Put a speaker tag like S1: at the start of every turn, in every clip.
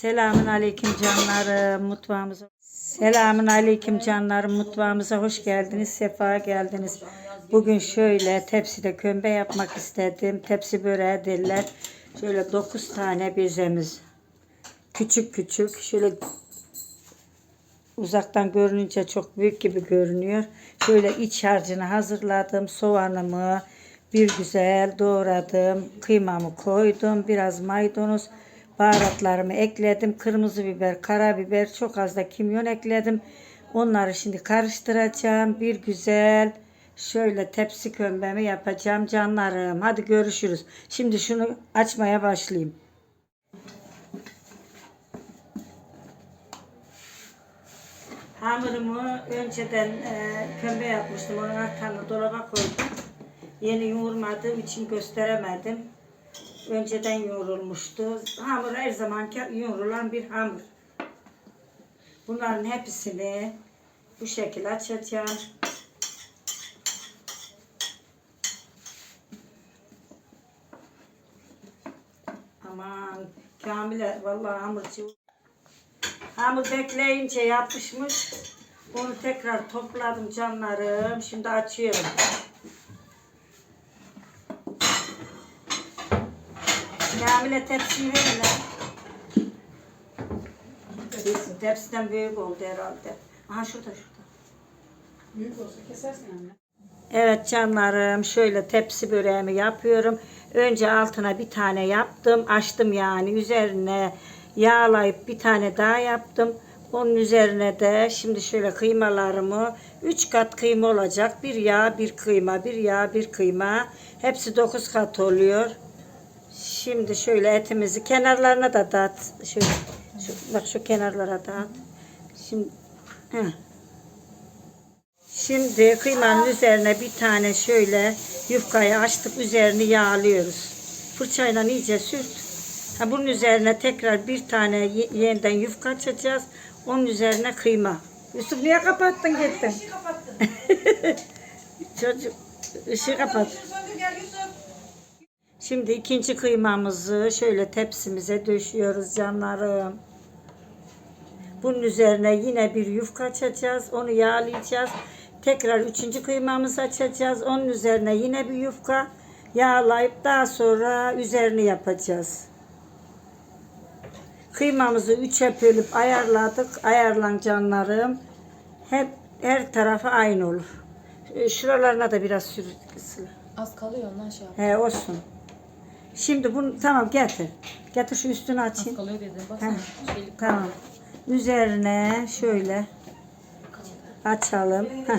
S1: Selamun aleyküm canlarım mutfağımıza. Selamun aleyküm canlarım mutfağımıza hoş geldiniz, sefa geldiniz. Bugün şöyle tepside kömbe yapmak istedim. Tepsi böreği derler. Şöyle 9 tane bezemiz. Küçük küçük şöyle uzaktan görününce çok büyük gibi görünüyor. Şöyle iç harcını hazırladım. Soğanımı bir güzel doğradım. Kıymamı koydum. Biraz maydanoz, baharatlarımı ekledim. Kırmızı biber, karabiber, çok az da kimyon ekledim. Onları şimdi karıştıracağım. Bir güzel şöyle tepsi kömbemi yapacağım canlarım. Hadi görüşürüz. Şimdi şunu açmaya başlayayım. Hamurumu önceden e, kömbe yapmıştım. Onun artanı dolaba koydum. Yeni yoğurmadığım için gösteremedim. Önceden yoğrulmuştu. Hamur her zaman yoğrulan bir hamur. Bunların hepsini bu şekilde açacağım. Aman Kamile vallahi hamurcu Hamur bekleyince yapışmış. Onu tekrar topladım canlarım. Şimdi açıyorum. Kamile tepsiyi verin. Tepsiden büyük oldu herhalde. Aha şurada şurada.
S2: Büyük olsa kesersin anne.
S1: Evet canlarım şöyle tepsi böreğimi yapıyorum. Önce altına bir tane yaptım. Açtım yani üzerine yağlayıp bir tane daha yaptım. Onun üzerine de şimdi şöyle kıymalarımı 3 kat kıyma olacak. Bir yağ, bir kıyma, bir yağ, bir kıyma. Hepsi 9 kat oluyor. Şimdi şöyle etimizi kenarlarına da dağıt. Şöyle, şu, bak şu kenarlara dağıt. Şimdi heh. Şimdi kıymanın üzerine bir tane şöyle yufkayı açtık üzerini yağlıyoruz. Fırçayla iyice sürt. Ha, bunun üzerine tekrar bir tane ye- yeniden yufka açacağız. Onun üzerine kıyma. Yusuf niye kapattın gittin? Çocuk ışığı kapat. Şimdi ikinci kıymamızı şöyle tepsimize döşüyoruz canlarım. Bunun üzerine yine bir yufka açacağız. Onu yağlayacağız. Tekrar üçüncü kıymamızı açacağız. Onun üzerine yine bir yufka yağlayıp daha sonra üzerini yapacağız. Kıymamızı üçe bölüp ayarladık. Ayarlan canlarım. Hep her tarafı aynı olur. Ee, Şuralarına da biraz sür.
S2: Az kalıyor ondan şey yap.
S1: He olsun. Şimdi bunu tamam getir. Getir şu üstünü açayım.
S2: kalıyor dedim.
S1: Heh,
S2: Baksana. Şeylik
S1: tamam. Üzerine şöyle açalım. Heh.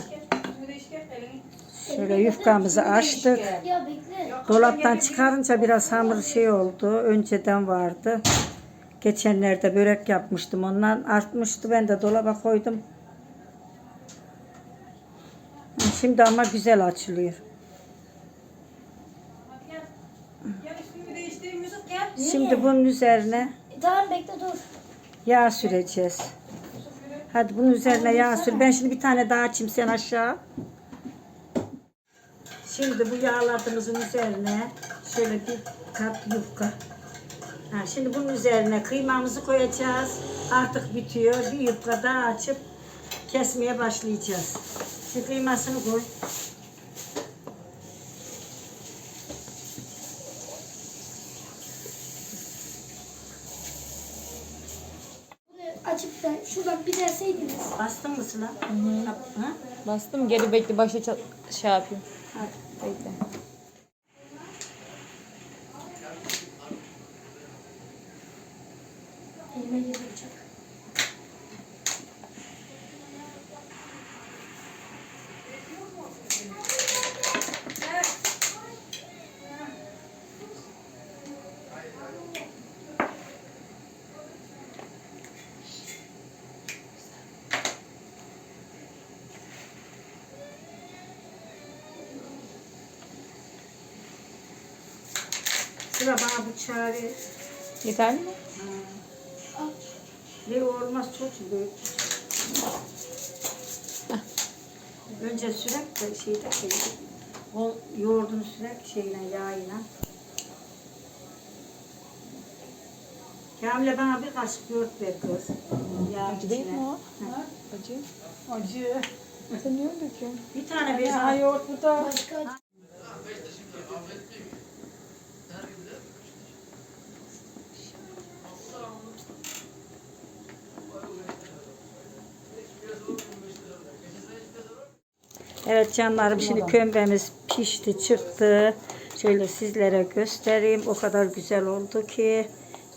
S1: Şöyle yufkamızı açtık.
S3: Ya bekle.
S1: Dolaptan çıkarınca biraz hamur şey oldu. Önceden vardı. Geçenlerde börek yapmıştım. Ondan artmıştı. Ben de dolaba koydum. Şimdi ama güzel açılıyor. Şimdi bunun üzerine
S3: E, tamam bekle dur.
S1: yağ süreceğiz. Hadi bunun üzerine yağ sür. Ben şimdi bir tane daha açayım sen aşağı. Şimdi bu yağladığımızın üzerine şöyle bir kat yufka. Ha, şimdi bunun üzerine kıymamızı koyacağız. Artık bitiyor. Bir yufka daha açıp kesmeye başlayacağız. Şimdi kıymasını koy.
S3: Bunu açıp da şuradan bir derseydiniz.
S1: Bastın mı Sıla? Ha?
S2: Bastım geri bekle başa ça- şey yapayım.
S1: Hadi.
S2: Bekle.
S3: Elime girdi bıçak.
S1: Sıla bana bıçağı ver.
S2: Yeterli mi?
S1: Ne olmaz çok büyük. Önce sürek de şeyde şey, o yoğurdunu sürek şeyle yağıyla. Kamile bana bir kaşık yoğurt ver kız. Ya
S2: Acı değil mi o? Acı.
S4: Acı.
S2: Sen niye öyle döküyorsun?
S1: Bir tane bir
S4: Ya yoğurt bu da.
S3: başka acı.
S1: Evet canlarım şimdi kömbemiz pişti çıktı. Şöyle sizlere göstereyim. O kadar güzel oldu ki.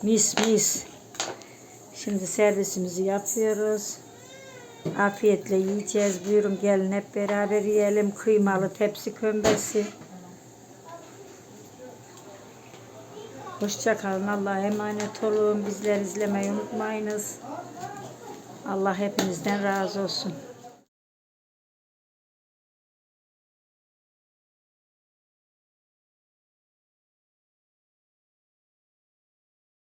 S1: Mis mis. Şimdi servisimizi yapıyoruz. Afiyetle yiyeceğiz. Buyurun gelin hep beraber yiyelim. Kıymalı tepsi kömbesi. Hoşça kalın. Allah'a emanet olun. Bizleri izlemeyi unutmayınız. Allah hepinizden razı olsun.